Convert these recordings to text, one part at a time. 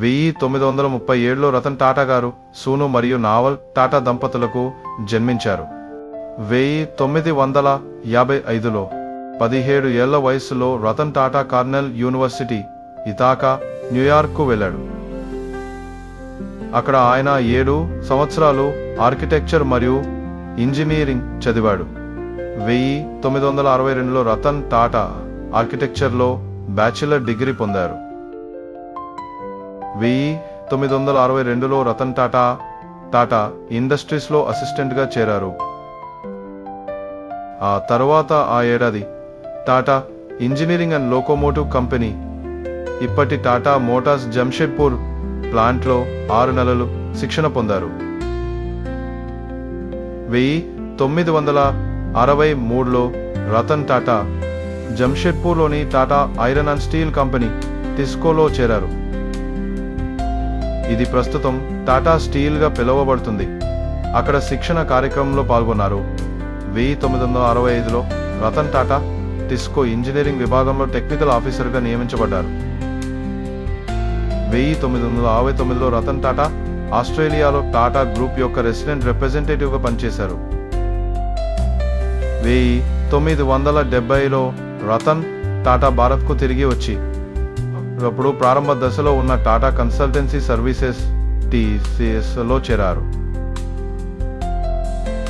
వెయ్యి తొమ్మిది వందల ముప్పై ఏడులో రతన్ టాటా గారు సూను మరియు నావల్ టాటా దంపతులకు జన్మించారు. వెయ్యి తొమ్మిది వందల యాభై ఐదులో పదిహేడు ఏళ్ళ వయసులో Ratan Tata Cornell University Ithaca న్యూయార్క్కు వెళ్ళాడు. అక్కడ ఆయన ఏడు సంవత్సరాలు ఆర్కిటెక్చర్ మరియు ఇంజనీరింగ్ చదివాడు. వెయ్యి తొమ్మిది వందల అరవై రెండులో రతన్ టాటా ఆర్కిటెక్చర్లో బ్యాచిలర్ డిగ్రీ పొందారు. వెయ్యి తొమ్మిది వందల అరవై రెండులో రతన్ టాటా టాటా ఇండస్ట్రీస్లో అసిస్టెంట్గా చేరారు. ఆ తర్వాత ఆ ఏడాది Tata engineering and locomotive company ఇప్పటి టాటా మోటార్స్ జంషెడ్పూర్ ప్లాంట్లో ఆరు నెలలు శిక్షణ పొందారు. వెయ్యి తొమ్మిది వందల అరవై మూడులో Ratan Tata జంషెడ్పూర్లోని Tata iron and steel company టిస్కోలో చేరారు. ఇది ప్రస్తుతం టాటా స్టీల్గా పిలువబడుతుంది. అక్కడ శిక్షణ కార్యక్రమంలో పాల్గొన్నారు. వెయ్యి తొమ్మిది వందల అరవై ఐదులో రతన్ టాటా టిస్కో ఇంజనీరింగ్ విభాగంలో టెక్నికల్ ఆఫీసర్గా నియమించబడ్డారు. వెయ్యి తొమ్మిది వందల అరవై తొమ్మిదిలో రతన్ టాటా ఆస్ట్రేలియాలో టాటా గ్రూప్ యొక్క రెసిడెంట్ రిప్రజెంటేటివ్గా పనిచేశారు. వెయ్యి తొమ్మిది వందల డెబ్బైలో రతన్ టాటా భారత్కు తిరిగి వచ్చి అప్పుడు ప్రారంభ దశలో ఉన్న టాటా కన్సల్టెన్సీ సర్వీసెస్ టీసీఎస్లో చేరారు.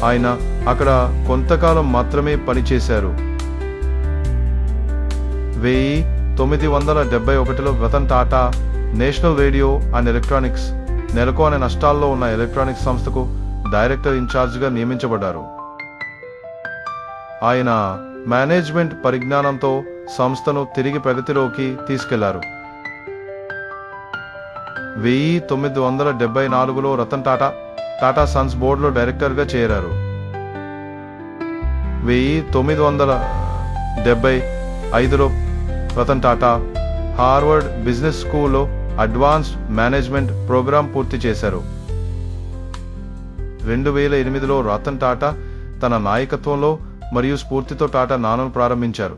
ఆయన అక్కడ కొంతకాలం మాత్రమే పనిచేశారు. వెయ్యి తొమ్మిది వందల డెబ్బై ఒకటిలో Ratan Tata national radio and electronics నెలకు అనే నష్టాల్లో ఉన్న ఎలక్ట్రానిక్స్ సంస్థకు డైరెక్టర్ ఇన్ఛార్జ్గా నియమించబడ్డారు. ఆయన మేనేజ్మెంట్ పరిజ్ఞానంతో సంస్థను తిరిగి ప్రగతిలోకి తీసుకెళ్ళారు. వెయ్యి తొమ్మిది వందల డెబ్బై నాలుగులో రతన్ టాటా టాటా సన్స్ బోర్డులో డైరెక్టర్గా చేరారు. వెయ్యి తొమ్మిది వందల డెబ్బై ఐదులో రతన్ టాటా హార్వర్డ్ బిజినెస్ స్కూల్లో అడ్వాన్స్డ్ మేనేజ్మెంట్ ప్రోగ్రాం పూర్తి చేశారు. రెండు వేల ఎనిమిదిలో రతన్ టాటా తన నాయకత్వంలో మరియు స్ఫూర్తితో టాటా నానోను ప్రారంభించారు.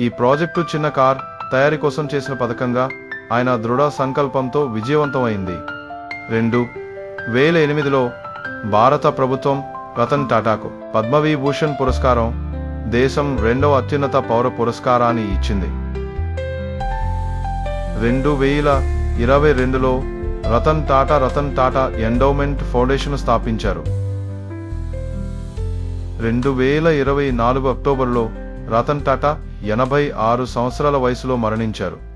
ఈ ప్రాజెక్టు చిన్న కార్ తయారీ కోసం చేసిన పథకంగా ఆయన దృఢ సంకల్పంతో విజయవంతమైంది. రెండు వేల ఎనిమిదిలో భారత ప్రభుత్వం రతన్ టాటాకు పద్మవిభూషణ్ పురస్కారం దేశం రెండవ అత్యున్నత పౌర పురస్కారాన్ని ఇచ్చింది. రెండు వేల ఇరవై రెండులో రతన్ టాటా రతన్ టాటా ఎండోమెంట్ ఫౌండేషన్ స్థాపించారు. రెండు వేల ఇరవై నాలుగు అక్టోబర్లో రతన్ టాటా ఎనభై ఆరు సంవత్సరాల వయసులో మరణించారు.